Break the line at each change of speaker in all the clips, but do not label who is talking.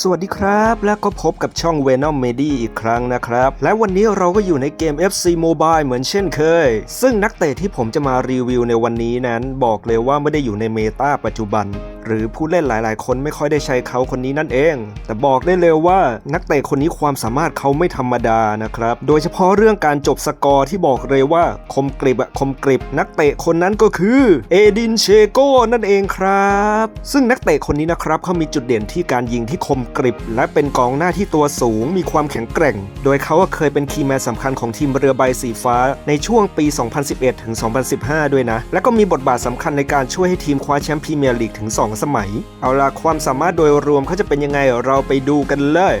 สวัสดีครับ และก็พบกับช่อง Venom Medi อีกครั้งนะครับ และวันนี้เราก็อยู่ในเกม FC Mobile เหมือนเช่นเคย ซึ่งนักเตะที่ผมจะมารีวิวในวันนี้นั้น บอกเลยว่าไม่ได้อยู่ในเมตาปัจจุบัน หรือผู้เล่นหลายๆ คนไม่ค่อยได้ใช้เขาคนนี้นั่นเอง แต่บอกได้เลยว่านักเตะคนนี้ความสามารถเขาไม่ธรรมดานะครับ โดยเฉพาะเรื่องการจบสกอร์ที่บอกเลยว่าคมกริบอะคมกริบ นักเตะคนนั้นก็คือเอดินเชโกนั่นเองครับ ซึ่งนักเตะคนนี้นะครับเขามีจุดเด่นที่การยิงที่คมกริบ และเป็นกองหน้าที่ตัวสูงมีความแข็งแกร่ง โดยเขาเคยเป็นคีย์แมนสำคัญของทีมเรือใบสีฟ้าในช่วงปี 2011 ถึง 2015 ด้วยนะ และก็มีบทบาทสำคัญในการช่วยให้ทีมคว้าแชมป์พรีเมียร์ลีกถึง 2 สมัย เอาล่ะความสามารถโดยรวมเขาจะเป็นยังไงเราไปดูกันเลย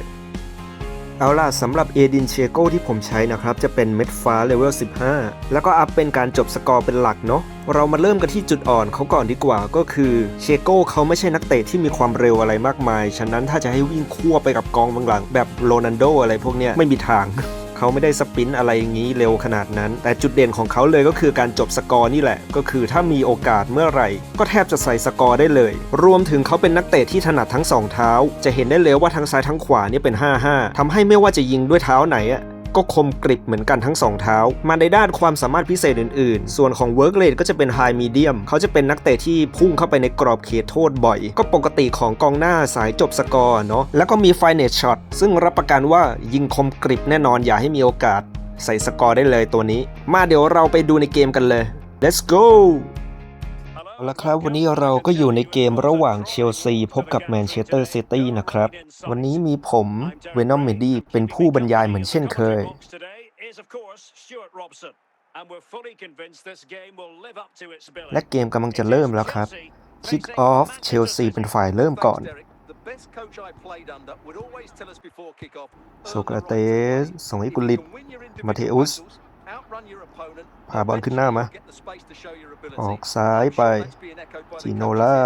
เอาล่ะสำหรับเอดินเชโกที่ผมใช้นะครับ จะเป็นเม็ดฟ้าเลเวล 15 แล้วก็อัพเป็นการจบสกอร์เป็นหลักเนาะเรามาเริ่มกันที่จุดอ่อนเขาก่อนดีกว่าก็คือเชโกเขาไม่ใช่นักเตะที่มีความเร็วอะไรมากมาย ฉะนั้นถ้าจะให้วิ่งคั่วไปกับกองบางหลังแบบโรนันโดอะไรพวกเนี้ยไม่มีทาง เขาไม่ได้สปินอะไรอย่างนี้เร็วขนาดนั้น แต่จุดเด่นของเขาเลยก็คือการจบสกอร์นี่แหละ ก็คือถ้ามีโอกาสเมื่อไหร่ ก็แทบจะใส่สกอร์ได้เลย รวมถึงเขาเป็นนักเตะที่ถนัดทั้งสองเท้า จะเห็นได้เลยว่าทั้งซ้ายทั้งขวาเนี่ยเป็น 5-5ทำให้ไม่ว่าจะยิงด้วยเท้าไหนอะ ก็คมกริบเหมือนกันทั้งสองเท้า มาในด้านความสามารถพิเศษอื่นๆ ส่วนของ Work Rate ก็จะเป็น High Medium เขาจะเป็นนักเตะที่พุ่งเข้าไปในกรอบเขตโทษบ่อย ก็ปกติของกองหน้าสายจบสกอร์เนาะแล้วก็มี Finite Shot ซึ่งรับประกันว่ายิงคมกริบแน่นอนอย่าให้มีโอกาส ใส่สกอร์ได้เลยตัวนี้ มาเดี๋ยวเราไปดูในเกมกันเลย let's go เอาละครับวันนี้เราก็อยู่ในเกมระหว่างเชลซีพบกับแมนเชสเตอร์ซิตี้นะครับ วันนี้มีผมเวนอมเมดี้เป็นผู้บรรยายเหมือนเช่นเคย และเกมกำลังจะเริ่มแล้วครับ Kick off เชลซีเป็นฝ่ายเริ่มก่อนโซกราเตสส่งให้กุลิตมาเทอุส พาบอลขึ้นหน้ามา ออกซ้ายไปจิโนล่า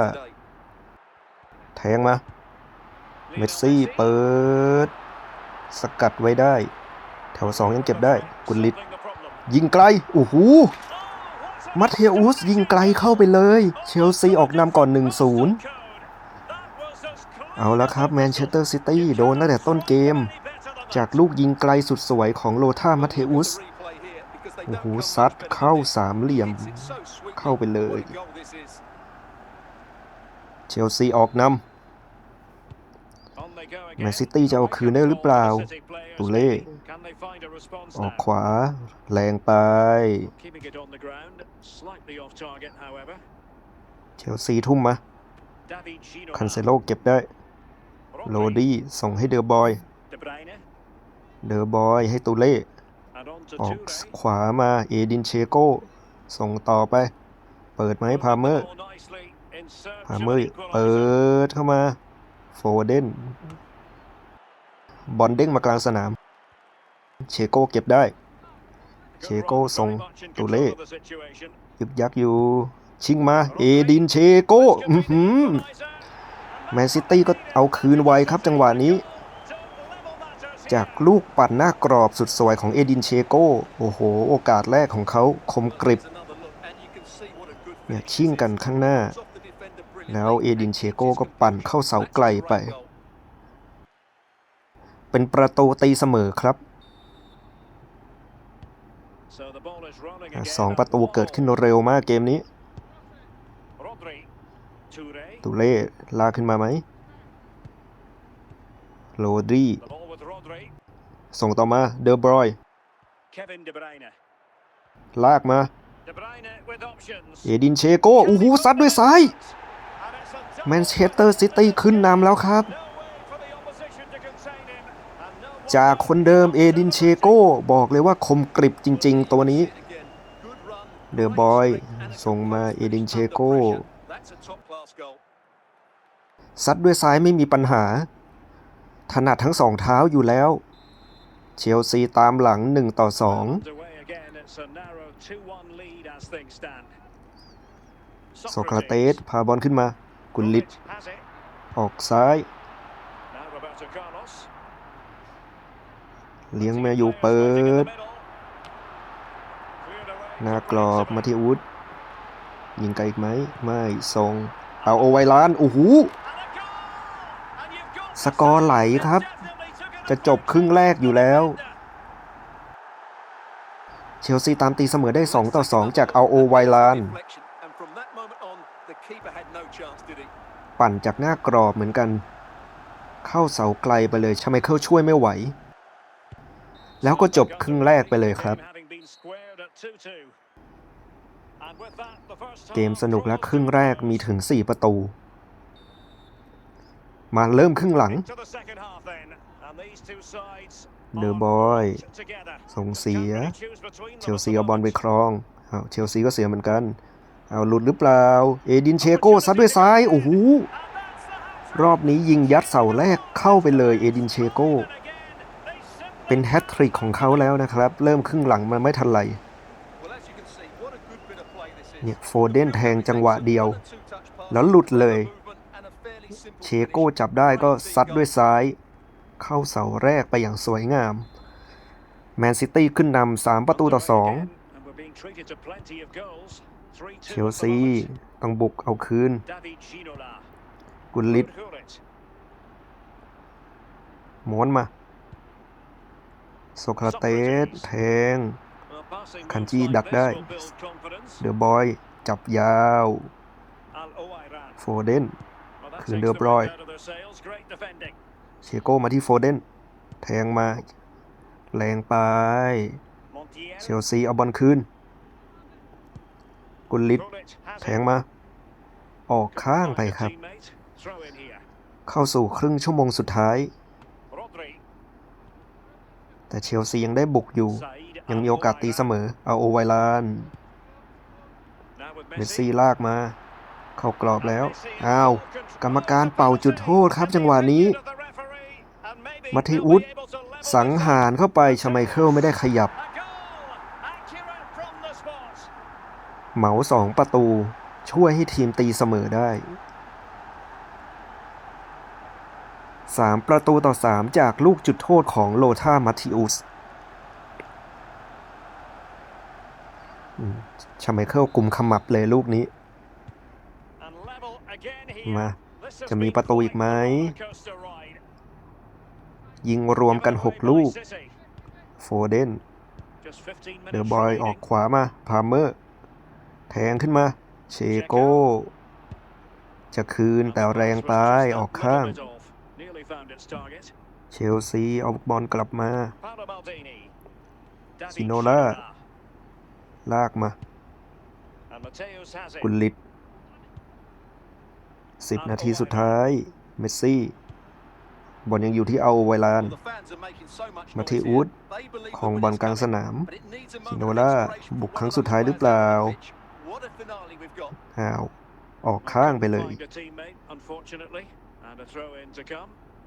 แทงมา เมสซี่เปิด สกัดไว้ได้ แถวสองยังเก็บได้ กุลิต ยิงไกล โอ้โห มัตเทอุสยิงไกลเข้าไปเลย เชลซีออกนำก่อน 1-0 เอาละครับแมนเชสเตอร์ซิตี้โดนตั้งแต่ต้นเกม จากลูกยิงไกลสุดสวยของโลธามัตเทอุส โอ้โหซัดเข้าสามเหลี่ยมเข้าไปเลย เชลซีออกนำแมนซิตี้จะเอาคืนได้หรือเปล่าตูเล่ออกขวา แรงไป เชลซีทุ่มมาคันเซโลเก็บได้ โรดี้ส่งให้เดอร์บอย เดอร์บอยให้ตูเล่ ออกขวามาเอดินเชโกส่งต่อไป เปิดมาให้พาเมอร์พาเมอร์เปิดเข้ามาโฟเดนบอลเด้งมากลางสนาม เชโกเก็บได้ เชโกส่งตูเล่ยึกยักอยู่ ชิงมา เอดินเชโกอื้อหือแมนซิตี้ก็เอาคืนไวครับจังหวะนี้ จากลูกปัดหน้ากรอบสุดสวยของเอดินเชโกโอ้โห โอกาสแรกของเขาคมกริบเนี่ยชิ่งกันข้างหน้า แล้วเอดินเชโกก็ปั่นเข้าเสาไกลไป เป็นประตูตีเสมอครับสองประตูเกิดขึ้นเร็วมากเกมนี้ตูเล่ลากขึ้นมาไหมโรดรี ส่งต่อมาเดอร์บรอยลากมา เอดินเชโกโอ้โหซัดด้วยซ้ายแมนเชสเตอร์ซิตี้ขึ้นนำแล้วครับ จากคนเดิมเอดินเชโกบอกเลยว่าคมกริบจริง ๆ ตัวนี้ เดอร์บอยส่งมาเอดินเชโกซัดด้วยซ้ายไม่มีปัญหา ถนัดทั้งสองเท้าอยู่แล้ว เชลซีตามหลัง 1 ต่อ 2 โซคราเตสพาบอลขึ้นมา กุลลิตออกซ้าย เลี้ยงมาอยู่เปิด หน้ากรอบมาที่อุดยิงไกลอีกไหม ไม่ส่งเอาโอไวลาน โอ้โห สกอร์ไหลครับ จะจบครึ่งแรกอยู่แล้ว เชลซีตามตีเสมอได้ 2 ต่อ 2 จากเอาโอไวลาน ปั่นจากหน้ากรอบเหมือนกัน เข้าเสาไกลไปเลยชาไมเคิลช่วยไม่ไหว แล้วก็จบครึ่งแรกไปเลยครับ เกมสนุกและครึ่งแรกมีถึง 4 ประตู มาเริ่มครึ่งหลัง
เดอะบอยส่งเสีย
เชลซีเอาบอลไปครองเอาเชลซีก็เสียเหมือนกัน เอาหลุดหรือเปล่า เอดินเชโก้ซัดด้วยซ้าย โอ้โห รอบนี้ยิงยัดเสาแรกเข้าไปเลยเอดินเชโก้ เป็นแฮตทริกของเขาแล้วนะครับ เริ่มครึ่งหลังมันไม่ทันไรเนี่ยโฟเดนแทงจังหวะเดียว แล้วหลุดเลย เชโก้จับได้ก็ซัดด้วยซ้าย เข้าเสาแรกไปอย่างสวยงาม แมนซิตี้ขึ้นนำสามประตูต่อสองเชลซีต้องบุกเอาคืน กุลลิตม้วนมา โซคราเตสแทง คันจีดักได้ เดอะบอย จับยาว โฟเดน คืนเดอบรอย เชโก้มาที่โฟเดน แทงมา แรงไป เชลซีเอาบอลคืน กุลลิตแทงมา ออกข้างไปครับ เข้าสู่ครึ่งชั่วโมงสุดท้าย แต่เชลซียังได้บุกอยู่ ยังมีโอกาสตีเสมอ เอาโอไวลาน เมสซี่ลากมา เข้ากรอบแล้ว อ้าว กรรมการเป่าจุดโทษครับจังหวะนี้
มาทิอุส
สังหารเข้าไปชาไมเคิลไม่ได้ขยับ เหมาสองประตู ช่วยให้ทีมตีเสมอได้ 3 ประตูต่อ 3 จากลูกจุดโทษของโลธามัตติอุสชาไมเคิลกลุ่มขมับเลยลูกนี้
มา
จะ
จะ
มี
มี
ป
ประระ
ตู
ตู
อี
อี
ก
ก
ไห
ไห
ม
ม
ยิงรวมกัน 6 ลูก โฟเดน
เด
เด
อะ
อะ
บบอ
อยย
อ
อ
อ
อกกขวามา พาเมอร์ แทงขึ้นมา เชโก้ จะคืนแต่
แต่
แร
แรงง
ไป
ไป
อ
อ
อ
อกก
ข้า
ข้างง
เชลซีเอาบอลกลับมา
ซิ
ซิโน
โน
ล่า
ล่า
ลากมา กุ
กุ
ล
ล
ลิต 10 นาทีสุดท้าย เมสซี่ บอลยังอยู่ที่เอาไวลาน
มาที่อูดของบอลกลางสนามซิโนล่าบุกครั้งสุดท้ายหรือเปล่า
อ้าวออกข้างไปเลย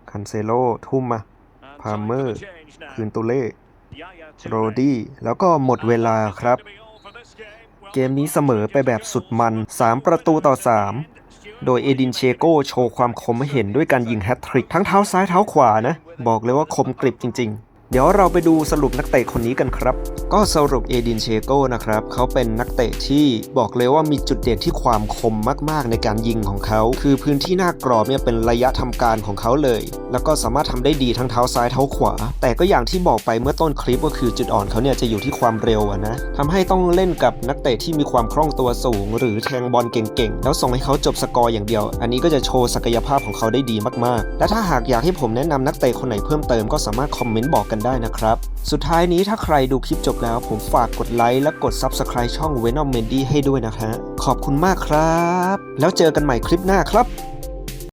คันเซโลทุ่มมา
พาเมอร์
คืน
น
ตูเล่
โรด
ดี้ แล้วก็หมดเวลาครับ เกมนี้เสมอไปแบบสุดมัน 3 ประตูต่อ 3 โดยเอดินเชโกโชว์ความคมให้เห็นด้วยการยิงแฮตทริกทั้งเท้าซ้ายเท้าขวานะ บอกเลยว่าคมกริบจริง ๆเดี๋ยวเราไปดูสรุปนักเตะคนนี้กันครับ ก็สรุปเอดินเชโกนะครับ เขาเป็นนักเตะที่บอกเลยว่ามีจุดเด่นที่ความคมมากๆในการยิงของเขา คือพื้นที่หน้ากรอบเนี่ยเป็นระยะทำการของเขาเลย แล้วก็สามารถทำได้ดีทั้งเท้าซ้ายเท้าขวา แต่ก็อย่างที่บอกไปเมื่อต้นคลิปก็คือจุดอ่อนเขาเนี่ยจะอยู่ที่ความเร็วนะทำให้ต้องเล่นกับนักเตะที่มีความคล่องตัวสูง หรือแทงบอลเก่งๆ แล้วส่งให้เขาจบสกอร์อย่างเดียว อันนี้ก็จะโชว์ศักยภาพของเขาได้ดีมากๆ และถ้าหากอยากให้ผมแนะนำนักเตะคนไหนเพิ่มเติมก็สามารถคอมเมนต์บอกกันได้นะครับ สุดท้ายนี้ถ้าใครดูคลิปจบแล้ว ผมฝากกดไลค์และกด Subscribe ช่อง Venom Mendy ให้ด้วยนะฮะขอบคุณมากครับ แล้วเจอกันใหม่คลิปหน้าครับ